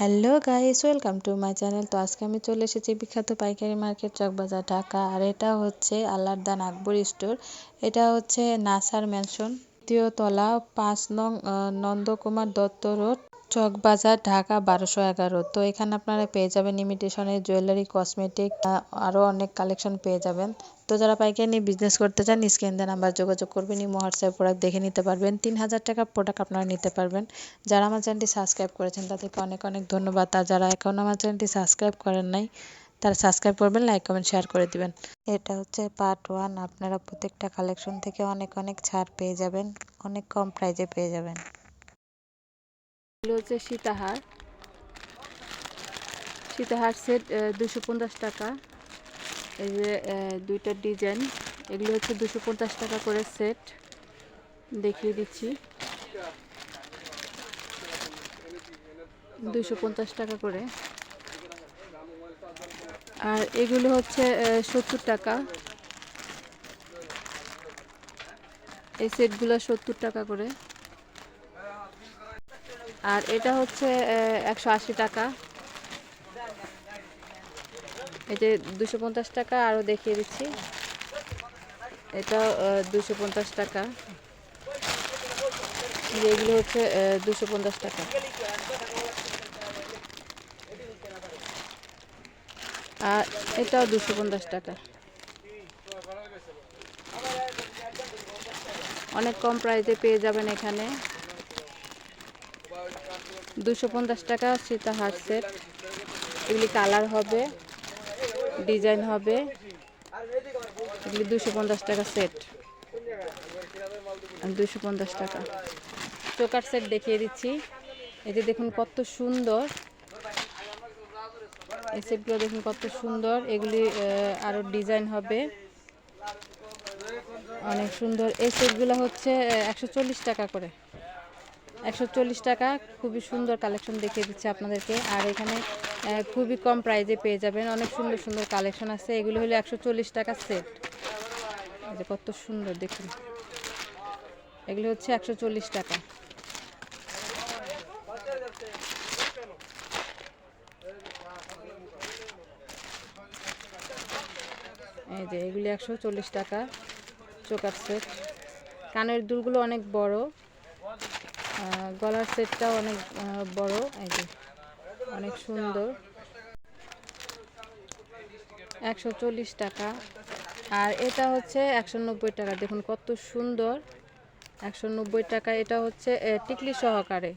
Hello guys, welcome to my channel. তো আজকে আমি চলে এসেছি বিখ্যাত পাইকারি মার্কেট চকবাজার, ঢাকা। আর এটা হচ্ছে আল্লাহদান আকবর স্টোর। এটা হচ্ছে নাসার ম্যানশন দ্বিতীয় তলা, পাঁচ নং নন্দকুমার দত্ত রোড। চকবাজার, ঢাকা বারোশো এগারো। তো এখানে আপনারা পেয়ে যাবেন ইমিটেশনের জুয়েলারি কসমেটিক আরও অনেক কালেকশন পেয়ে যাবেন। তো যারা পাইকারি নিয়ে বিজনেস করতে চান স্ক্রিন দেন নাম্বার যোগাযোগ করবেন, ইমো, হোয়াটসঅ্যাপ প্রোডাক্ট দেখে নিতে পারবেন। তিন হাজার টাকার প্রোডাক্ট আপনারা নিতে পারবেন। যারা আমার চ্যানেলটি সাবস্ক্রাইব করেছেন, তাদেরকে অনেক অনেক ধন্যবাদ। আর যারা এখন আমার চ্যানেলটি সাবস্ক্রাইব করেন নাই, তারা সাবস্ক্রাইব করবেন লাইক কমেন্ট শেয়ার করে দিবেন। এটা হচ্ছে পার্ট ওয়ান আপনারা প্রত্যেকটা কালেকশন থেকে অনেক অনেক ছাড় পেয়ে যাবেন, অনেক কম প্রাইজে পেয়ে যাবেন। এগুলো হচ্ছে সীতাহার। সীতাহার সেট দুশো পঞ্চাশ টাকা। এই যে দুইটা ডিজাইন এগুলো হচ্ছে দুশো পঞ্চাশ টাকা করে সেট দেখিয়ে দিচ্ছি। দুশো পঞ্চাশ টাকা করে। আর এগুলো হচ্ছে সত্তর টাকা। এই সেটগুলো সত্তর টাকা করে। আর এটা হচ্ছে একশো আশি টাকা। এই যে দুশো পঞ্চাশ টাকা আরও দেখিয়ে দিচ্ছি। এটা দুশো পঞ্চাশ টাকা। এগুলো হচ্ছে দুশো পঞ্চাশ টাকা। আর এটাও দুশো পঞ্চাশ টাকা। অনেক কম প্রাইসে পেয়ে যাবেন এখানে। দুশো পঞ্চাশ টাকা সীতা হার সেট এগুলি কালার হবে ডিজাইন হবে। এগুলি দুশো পঞ্চাশ টাকা সেট দুশো পঞ্চাশ টাকা। চোকার সেট দেখিয়ে দিচ্ছি। এই যে দেখুন কত সুন্দর। এই সেটগুলো দেখুন কত সুন্দর। এগুলি আরও ডিজাইন হবে। অনেক সুন্দর। এই সেটগুলো হচ্ছে একশো চল্লিশ টাকা করে। একশো চল্লিশ টাকা। খুবই সুন্দর কালেকশন দেখিয়ে দিচ্ছে আপনাদেরকে। আর এখানে খুবই কম প্রাইজে পেয়ে যাবেন। অনেক সুন্দর সুন্দর কালেকশন আছে। এগুলো হলো একশো চল্লিশ টাকা সেট কত সুন্দর, দেখুন। এগুলো হচ্ছে একশো চল্লিশ টাকা। এই যে এগুলি একশো চল্লিশ টাকা, চোকার সেট কানের দুলগুলো অনেক বড়। গলার সেটটাও অনেক বড়, এই যে, অনেক সুন্দর। একশো চল্লিশ টাকা। আর এটা হচ্ছে একশো নব্বই টাকা। দেখুন কত সুন্দর। একশো নব্বই টাকা। এটা হচ্ছে টিকলি সহকারে।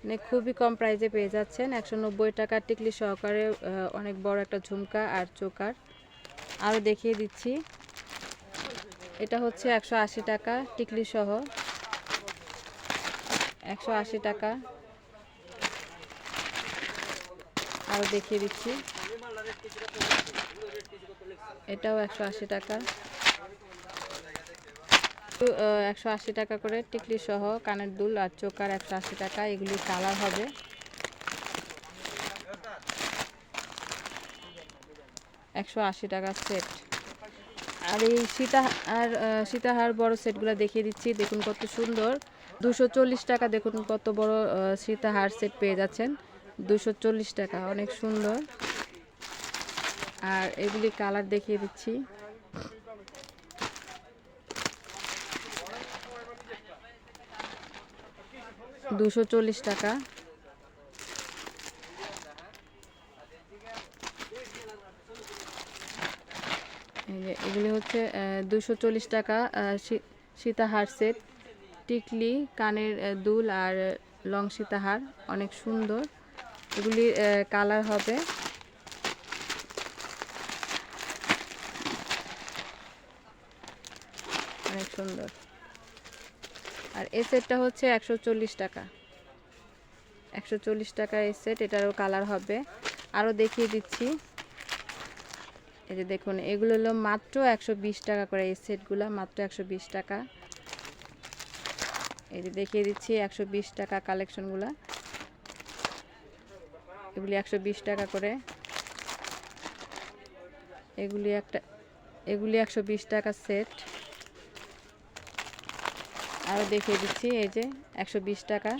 মানে খুবই কম প্রাইসে পেয়ে যাচ্ছেন। একশো নব্বই টাকা টিকলি সহকারে অনেক বড় একটা ঝুমকা আর চোকার। আরও দেখিয়ে দিচ্ছি। এটা হচ্ছে একশো আশি টাকা টিকলি সহ। একশো আশি টাকা। আরও দেখিয়ে দিচ্ছি। এটাও একশো আশি টাকা। একশো আশি টাকা করে টিকলি সহ কানের দুল আর চোকার একশো আশি টাকা, এগুলি কালার হবে। একশো আশি টাকা সেট। আর এই সীতা, আর সীতাহার বড় সেটগুলো দেখিয়ে দিচ্ছি, দেখুন কত সুন্দর। দুশো টাকা দেখুন কত বড় সীতাহার সেট পেয়ে যাচ্ছেন। দুশো টাকা অনেক সুন্দর। আর এগুলি কালার দেখিয়ে দিচ্ছি। দুশো চল্লিশ টাকা। এগুলি হচ্ছে দুশো টাকা আহ, সী- সীতাহার সেট টিকলি, কানের দুল আর লং সীতাহার অনেক সুন্দর। এগুলি কালার হবে। অনেক সুন্দর। আর এ সেটটা হচ্ছে একশো চল্লিশ টাকা। একশো চল্লিশ টাকা এই সেট, এটারও কালার হবে। আরও দেখিয়ে দিচ্ছি। এই যে দেখুন, এগুলো হলো মাত্র একশো বিশ টাকা করে এই সেটগুলো, মাত্র একশো বিশ টাকা। এই যে দেখিয়ে দিচ্ছি, একশো বিশ টাকা কালেকশনগুলো। এগুলি একশো বিশ টাকা করে। এগুলি একটা, এগুলি একশো বিশ টাকা সেট। আরও দেখিয়ে দিচ্ছি, এই যে একশো বিশ টাকা।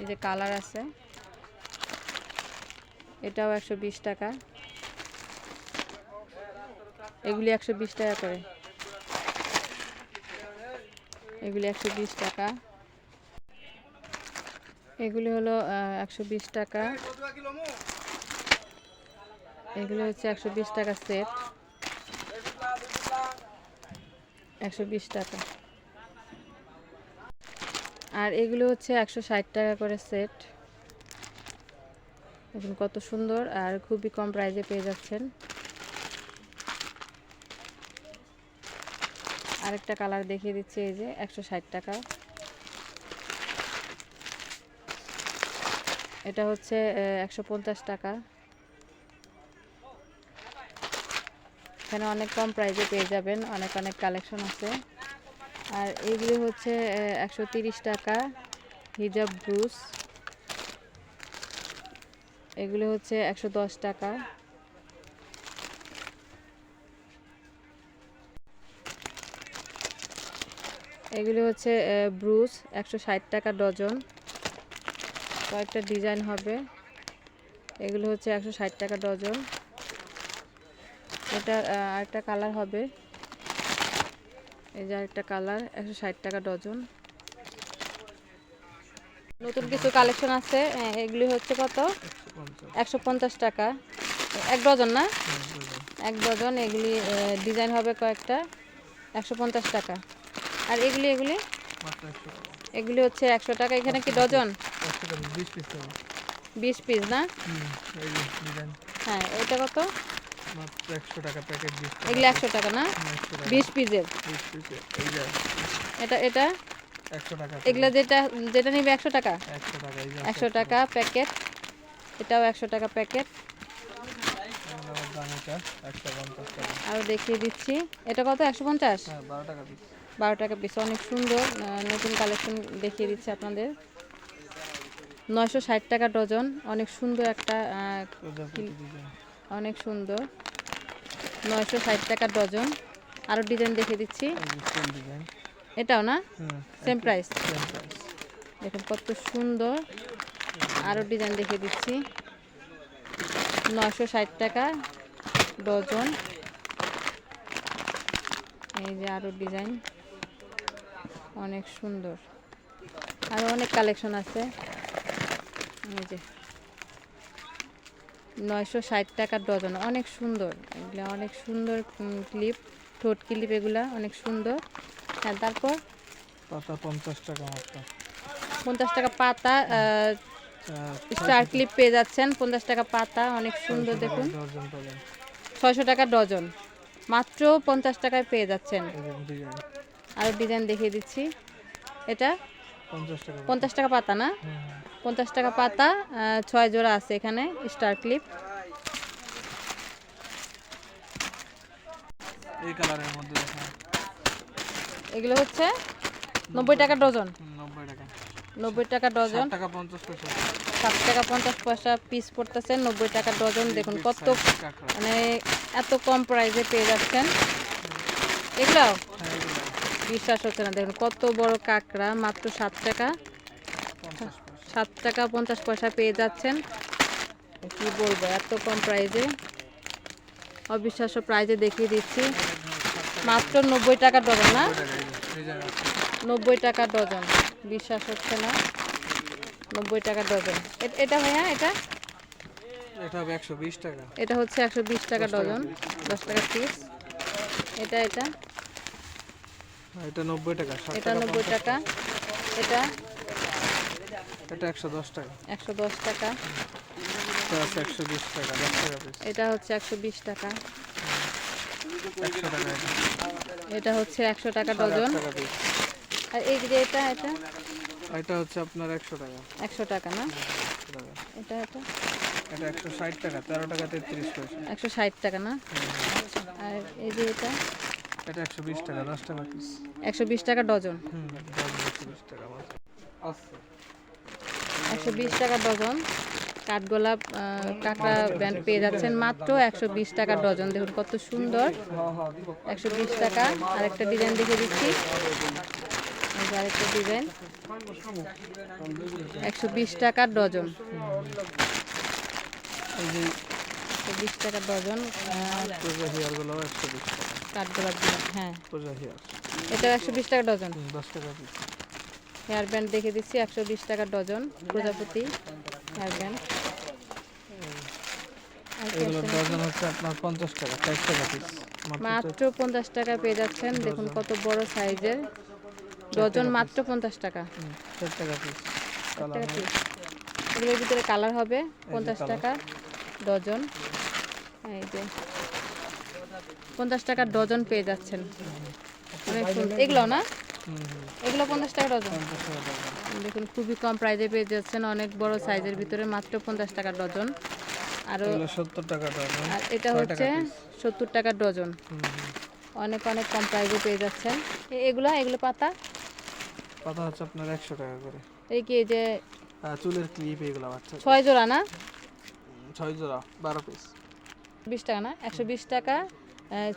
এই যে কালার আছে। এটাও একশো বিশ টাকা। এগুলি একশো বিশ টাকা করে। এগুলি একশো বিশ টাকা। এগুলি হলো একশো বিশ টাকা। এগুলো হচ্ছে একশো বিশ টাকা সেট। একশো বিশ টাকা। আর এগুলো হচ্ছে একশো ষাট টাকা করে সেট। দেখুন কত সুন্দর আর খুবই কম প্রাইজে পেয়ে যাচ্ছেন। আরেকটা কালার দেখিয়ে দিচ্ছি, এই যে একশো ষাট টাকা। এটা হচ্ছে একশো পঞ্চাশ টাকা। এখানে অনেক কম প্রাইসে পেয়ে যাবেন, অনেক অনেক কালেকশন আছে। আর এগুলি হচ্ছে একশো টাকা হিজাব ব্রুস এগুলি হচ্ছে একশো দশ টাকা। এগুলি হচ্ছে ব্রুস একশো ষাট টাকা ডজন। কয়েকটা ডিজাইন হবে। এগুলো হচ্ছে একশো ষাট টাকা ডজন। এটা আরেকটা কালার হবে। এই যে আরেকটা কালার একশো ষাট টাকা ডজন। নতুন কিছু কালেকশন আছে এগুলি হচ্ছে কত? একশো পঞ্চাশ টাকা। এক ডজন না? এক ডজন। এগুলি ডিজাইন হবে কয়েকটা। একশো পঞ্চাশ টাকা। আর এগুলি এগুলি? এগুলি হচ্ছে একশো টাকা এখানে কি ডজন? বিশ পিস না? হ্যাঁ এটা কত? মাত্র একশো টাকা না? বিশ পিসের এটা এটা? এগুলো যেটা যেটা নিবে একশো টাকা? একশো টাকা প্যাকেট এটাও একশো টাকা প্যাকেট আরও দেখিয়ে দিচ্ছি। এটা কত? একশো পঞ্চাশ? হ্যাঁ বারো টাকা বারো টাকা পিস অনেক সুন্দর নতুন কালেকশন দেখিয়ে দিচ্ছি আপনাদের। নয়শো ষাট টাকা ডজন অনেক সুন্দর একটা অনেক সুন্দর। নয়শো ষাট টাকা ডজন আরও ডিজাইন দেখিয়ে দিচ্ছি। এটাও না? সেম প্রাইস সেম প্রাইস দেখুন কত সুন্দর আরও ডিজাইন দেখিয়ে দিচ্ছি। নয়শো ষাট টাকা ডজন। এই যে আরও ডিজাইন অনেক সুন্দর। আরও অনেক কালেকশন আছে। এই যে নয়শো ষাট টাকা ডজন অনেক সুন্দর। এগুলো অনেক সুন্দর ক্লিপ ঠোঁট ক্লিপ এগুলা অনেক সুন্দর। হ্যাঁ তারপর? পাতা পঞ্চাশ টাকা মাত্র। পঞ্চাশ টাকা পাতা স্টার ক্লিপ পেয়ে যাচ্ছেন। পঞ্চাশ টাকা পাতা অনেক সুন্দর দেখুন। ছয়শো টাকা ডজন। মাত্র পঞ্চাশ টাকায় পেয়ে যাচ্ছেন। যে ডিজাইন দেখিয়ে দিচ্ছি। এটা পঞ্চাশ টাকা পাতা। না। পঞ্চাশ টাকা পাতা ছয় জোড়া আছে এখানে স্টার ক্লিপ এই কালারের মধ্যে এগুলো হচ্ছে নব্বই টাকা ডজন। নব্বই টাকা। নব্বই টাকা ডজন। টাকা পঞ্চাশ পয়সা। সাত টাকা পঞ্চাশ পয়সা পিস পড়তেছে নব্বই টাকা ডজন। দেখুন কত মানে এত কম প্রাইসে পেয়ে যাচ্ছেন। হ্যাঁ এগুলো বিশ্বাস হচ্ছে না। দেখুন কত বড় কাঁকড়া মাত্র সাত টাকা। সাত টাকা পঞ্চাশ পয়সা পেয়ে যাচ্ছেন। কি বলব এত কম প্রাইজে। অবিশ্বাস্য প্রাইজে দেখিয়ে দিচ্ছি। মাত্র নব্বই টাকা ডজন না? নব্বই টাকা ডজন। বিশ্বাস হচ্ছে না। নব্বই টাকা ডজন। এটা ভাইয়া এটা? এটা হবে একশো বিশ টাকা। এটা হচ্ছে একশো বিশ টাকা ডজন। দশ টাকা পিস এটা এটা? এটা নব্বই টাকা ষাট এটা টাকা নব্বই টাকা। এটা? এটা একশো দশ টাকা। একশো দশ টাকা। এটা আছে একশো বিশ টাকা দশ টাকা পিস এটা হচ্ছে একশো বিশ টাকা। একশো টাকা এটা। হচ্ছে একশো টাকা ডজন। আর এই যে এটা এটা? এটা হচ্ছে আপনার একশো টাকা। একশো টাকা না? এটা এটা? এটা একশো ষাট টাকা তেরো টাকা তেত্রিশ পয়সা। একশো ষাট টাকা না? আর এই যে এটা? এটা একশো বিশ টাকা দশ টাকা পিস একশো বিশ টাকা ডজন হুম একশো বিশ টাকা আচ্ছা ডজন কাঠগোলাপ কাঁকড়া ব্যান্ড পেয়ে যাচ্ছেন মাত্র একশো বিশ টাকা ডজন দেখুন কত সুন্দর হ্যাঁ হ্যাঁ একশো বিশ টাকা আর একটা ডিজাইন দেখে দিচ্ছি আরেকটা ডিজাইন একশো বিশ টাকা ডজন একশো বিশ টাকা ডজন কাঠগোলাপ দিয়ে হ্যাঁ। এটা একশো বিশ টাকা ডজন। দশ টাকা হেয়ার ব্যান্ড দেখে দিচ্ছি একশো বিশ টাকা ডজন প্রজাপতি হেয়ার ব্যান্ড। ডজন হচ্ছে আপনার পঞ্চাশ টাকা ষাট টাকা পিস মাত্র পঞ্চাশ টাকা পেয়ে যাচ্ছেন। দেখুন কত বড় সাইজের। ডজন মাত্র পঞ্চাশ টাকা। ষাট টাকা পিস টাকা piece। এগুলোর ভিতরে কালার হবে পঞ্চাশ টাকা ডজন। এই যে পঞ্চাশ টাকা ডজন পেয়ে যাচ্ছেন। অনেক এগুলো না? এগুলো পঞ্চাশ টাকা ডজন? দেখুন খুবই কম প্রাইজে পেয়ে যাচ্ছেন। অনেক বড় সাইজের ভিতরে মাত্র পঞ্চাশ টাকা ডজন। আরও সত্তর টাকা ডজন। আর এটা হচ্ছে সত্তর টাকা ডজন। অনেক অনেক কম প্রাইজে পেয়ে যাচ্ছেন। এগুলো এগুলো পাতা? পাতা হচ্ছে আপনার একশো টাকা করে। এই কি এই যে চুলের ক্লিপ এগুলো বাচ্চা ছয় জোড়া না? ছয় জোড়া বারো পিস বিশ টাকা না? একশো বিশ টাকা।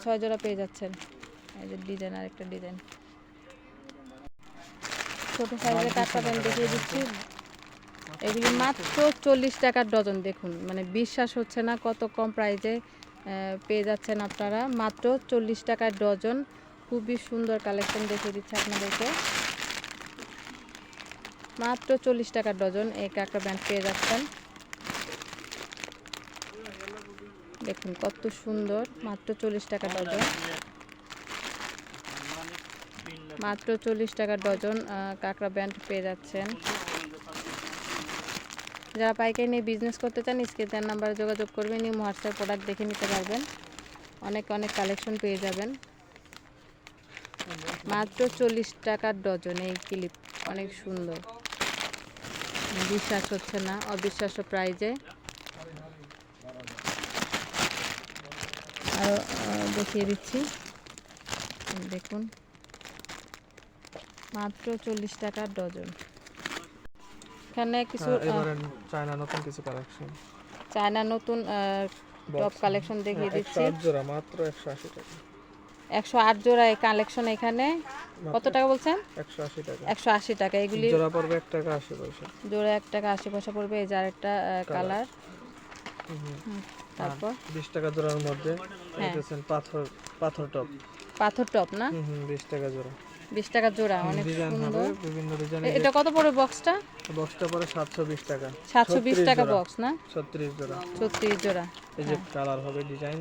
ছয় জোড়া পেয়ে যাচ্ছেন। এই যে ডিজাইন আর একটা ডিজাইন ছোট সাইজের আমি দেখিয়ে দিচ্ছি। এগুলি মাত্র চল্লিশ টাকার ডজন দেখুন। মানে বিশ্বাস হচ্ছে না কত কম প্রাইজে পেয়ে যাচ্ছেন আপনারা। মাত্র চল্লিশ টাকার ডজন। খুবই সুন্দর কালেকশন দেখিয়ে দিচ্ছে আপনাদেরকে। মাত্র চল্লিশ টাকার ডজন এই কাঁকড়া ব্যান্ড পেয়ে যাচ্ছেন। দেখুন কত সুন্দর। মাত্র চল্লিশ টাকা ডজন। মাত্র চল্লিশ টাকা ডজন কাঁকড়া ব্যান্ড পেয়ে যাচ্ছেন। যারা পাইকারি নিয়ে বিজনেস করতে চান স্ক্রিনের নাম্বারে যোগাযোগ করবেন নিউ হোয়াটসঅ্যাপ প্রোডাক্ট দেখে নিতে পারবেন। অনেক অনেক কালেকশন পেয়ে যাবেন। মাত্র চল্লিশ টাকার ডজন এই ক্লিপ অনেক সুন্দর। বিশ্বাস হচ্ছে না অবিশ্বাস্য প্রাইজে আরও দেখিয়ে দিচ্ছি। দেখুন। মাত্র চল্লিশ টাকার ডজন। এখানে কিছু চায়না নতুন কিছু কালেকশন চায়না নতুন টপ কালেকশন দেখিয়ে দিচ্ছি। জোড়া মাত্র একশো আশি টাকা। একশো আট জোড়া এই কালেকশন এখানে। কত টাকা বলছেন? একশো আশি টাকা। একশো আশি টাকা। এগুলি জোড়া পড়বে এক টাকা আশি পয়সা। জোড়া এক টাকা আশি পয়সা পড়বে। এই যে আরেকটা কালার তারপর? বিশ টাকা জোড়ার মধ্যে হ্যাঁ। দেখতেছেন পাথর পাথর টপ। পাথর টপ না? হুম হুম বিশ টাকা জোড়া। বিশ টাকা জোড়া অনেক সুন্দর। বিভিন্ন ডিজাইনের এটা কত পড়বে বক্সটা? বক্সটা সাতশো বিশ টাকা। সাতশো বিশ 36 টাকা বক্স না? ছত্রিশ জোড়া। ছত্রিশ জোড়া এই যে কালার হবে ডিজাইন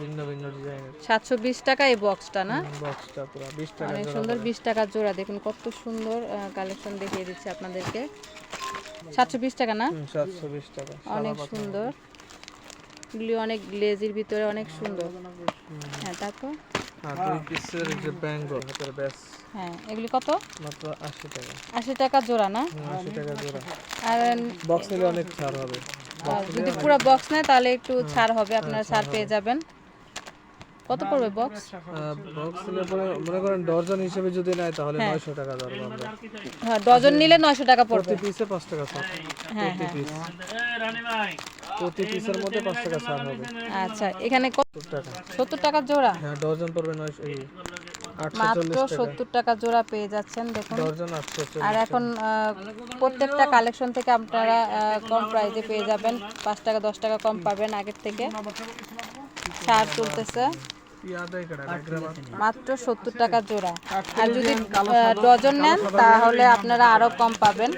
ভিন্ন ভিন্ন ডিজাইনের। সাতশো বিশ টাকা এই বক্সটা না? বক্সটা পুরো বিশ টাকা অনেক সুন্দর পড়ে। বিশ টাকার জোড়া। দেখুন কত সুন্দর কালেকশন দেখিয়ে দিচ্ছে আপনাদেরকে। সাতশো বিশ টাকা না? হুম, সাতশো বিশ টাকা অনেক সুন্দর। এগুলি অনেক গ্লেজির ভিতরে অনেক সুন্দর। হ্যাঁ তারপর? আর দুই পিসের যে ব্যাঙ্গল হাতের ব্যাস। হ্যাঁ এগুলি কত? মাত্র টাকা। আশি টাকা জোড়া না? টাকা জোড়া। আর বক্স নিলে অনেক ছাড় হবে। যদি পুরো বক্স নেয় তাহলে একটু ছাড় হবে আপনারা ছাড় পেয়ে যাবেন। কত পড়বে বক্স বক্স নিলে পরে মনে করেন ডর্জন হিসেবে যদি নেয় তাহলে হ্যাঁ। নয়শো টাকা ধরবো আমরা। হ্যাঁ ডজন নিলে নয়শো টাকা পড়বে। প্রতি পিসে টাকা ছাড় হ্যাঁ প্রতি পিস প্রতি পিসের মধ্যে 5 টাকা ছাড় হবে। আচ্ছা এখানে কত? টাকা। 70 টাকা জোড়া? হ্যাঁ ডজন পড়বে 900 মাত্র 70 টাকা। জোড়া পেয়ে যাচ্ছেন দেখুন। ডজন 840 আর এখন প্রত্যেকটা কালেকশন থেকে আপনারা কম প্রাইসে পেয়ে যাবেন। 5 টাকা 10 টাকা কম পাবেন আগের থেকে। সার চলতেছে মাত্র সত্তর টাকা জোড়া। আর যদি ডজন নেন তাহলে আপনারা আরও কম পাবেন।